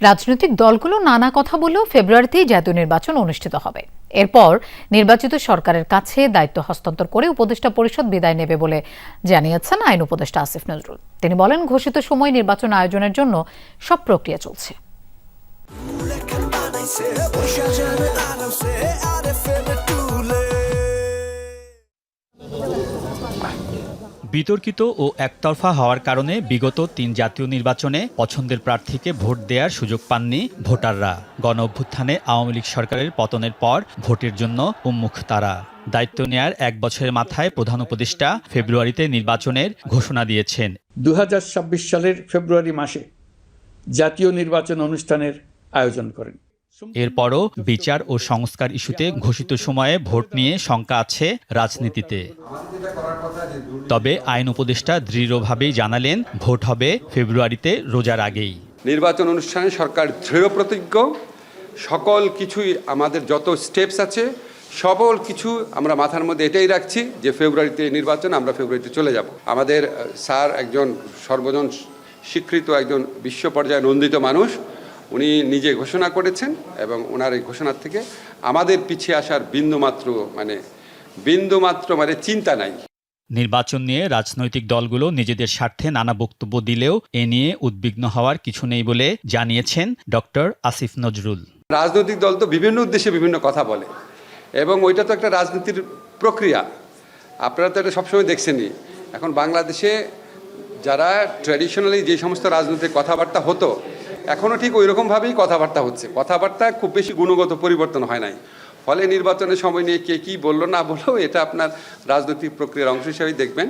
রাজনৈতিক দলগুলো নানা কথা বলেও ফেব্রুয়ারিতেই জাতীয় নির্বাচন অনুষ্ঠিত হবে। এরপর নির্বাচিত সরকারের কাছে দায়িত্ব হস্তান্তর করে উপদেষ্টা পরিষদ বিদায় নেবে বলে জানিয়েছেন আইন উপদেষ্টা আসিফ নজরুল। তিনি বলেন, ঘোষিত সময় নির্বাচন আয়োজনের জন্য সব প্রক্রিয়া চলছে। বিতর্কিত ও একতরফা হওয়ার কারণে বিগত তিন জাতীয় নির্বাচনে পছন্দের প্রার্থীকে ভোট দেওয়ার সুযোগ পাননি ভোটাররা। গণ অভ্যুত্থানে আওয়ামী লীগ সরকারের পতনের পর ভোটের জন্য উন্মুখ তারা। দায়িত্ব নেয়ার এক বছরের মাথায় প্রধান উপদেষ্টা ফেব্রুয়ারিতে নির্বাচনের ঘোষণা দিয়েছেন। দু হাজার ছাব্বিশ সালের ফেব্রুয়ারি মাসে জাতীয় নির্বাচন অনুষ্ঠানের আয়োজন করেন। এরপরও বিচার ও সংস্কার ইস্যুতে ঘোষিত সময়ে ভোট নিয়ে শঙ্কা আছে রাজনীতিতে। তবে আইন উপদেষ্টা দৃঢ়ভাবেই জানালেন, ভোট হবে ফেব্রুয়ারিতে রোজার আগেই। নির্বাচন অনুষ্ঠানে সরকার দৃঢ় প্রতিজ্ঞ। সকল কিছুই আমাদের যত স্টেপস আছে সকল কিছু আমরা মাথার মধ্যে এটাই রাখছি যে ফেব্রুয়ারিতে নির্বাচন, আমরা ফেব্রুয়ারিতে চলে যাব। আমাদের স্যার একজন সর্বজন স্বীকৃত একজন বিশ্ব পর্যায়ে নন্দিত মানুষ। উনি নিজে ঘোষণা করেছেন এবং ওনার এই ঘোষণার থেকে আমাদের পিছিয়ে আসার বিন্দুমাত্র মানে বিন্দুমাত্র মানে চিন্তা নাই। নির্বাচন নিয়ে রাজনৈতিক দলগুলো নিজেদের স্বার্থে নানা বক্তব্য দিলেও এ নিয়ে উদ্বিগ্ন হওয়ার কিছু নেই বলে জানিয়েছেন ডক্টর আসিফ নজরুল। রাজনৈতিক দল তো বিভিন্ন উদ্দেশ্যে বিভিন্ন কথা বলে এবং ওইটা তো একটা রাজনীতির প্রক্রিয়া। আপনারা তো এটা সবসময় দেখছেনই। এখন বাংলাদেশে যারা ট্র্যাডিশনালি যে সমস্ত রাজনৈতিক কথাবার্তা হতো এখনও ঠিক ওই রকমভাবেই কথাবার্তা হচ্ছে। কথাবার্তা খুব বেশি গুণগত পরিবর্তন হয় নাই। ফলে নির্বাচনের সময় নিয়ে কে কী বলল না বলল, এটা আপনার রাজনৈতিক প্রক্রিয়ার অংশ হিসেবেই দেখবেন।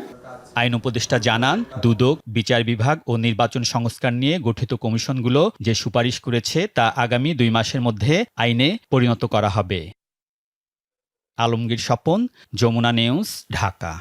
আইন উপদেষ্টা জানান, দুদক, বিচার বিভাগ ও নির্বাচন সংস্কার নিয়ে গঠিত কমিশনগুলো যে সুপারিশ করেছে তা আগামী দুই মাসের মধ্যে আইনে পরিণত করা হবে। আলমগীর স্বপন, যমুনা নিউজ, ঢাকা।